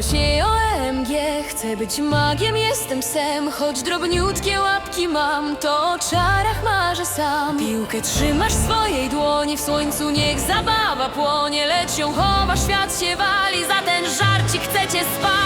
Głośniej OMG, chcę być magiem, jestem psem. Choć drobniutkie łapki mam, to o czarach marzę sam. Piłkę trzymasz w swojej dłoni, w słońcu niech zabawa płonie. Lecz ją chowa, świat się wali, za ten żarcik chcecie spalić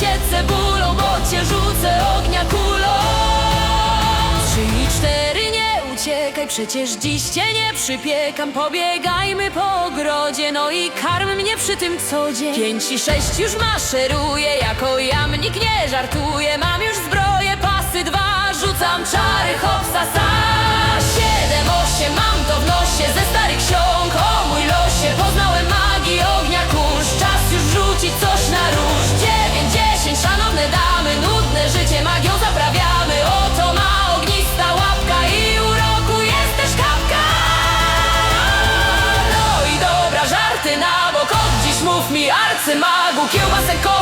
się cebulą, bo cię rzucę ognia kulą. Trzy i cztery, nie uciekaj, przecież dziś cię nie przypiekam. Pobiegajmy po ogrodzie, no i karm mnie przy tym co dzień. Pięć i sześć już maszeruję, jako jamnik nie żartuję. Mam już zbroję, pasy dwa, rzucam czary, hopsa, 時を忘れ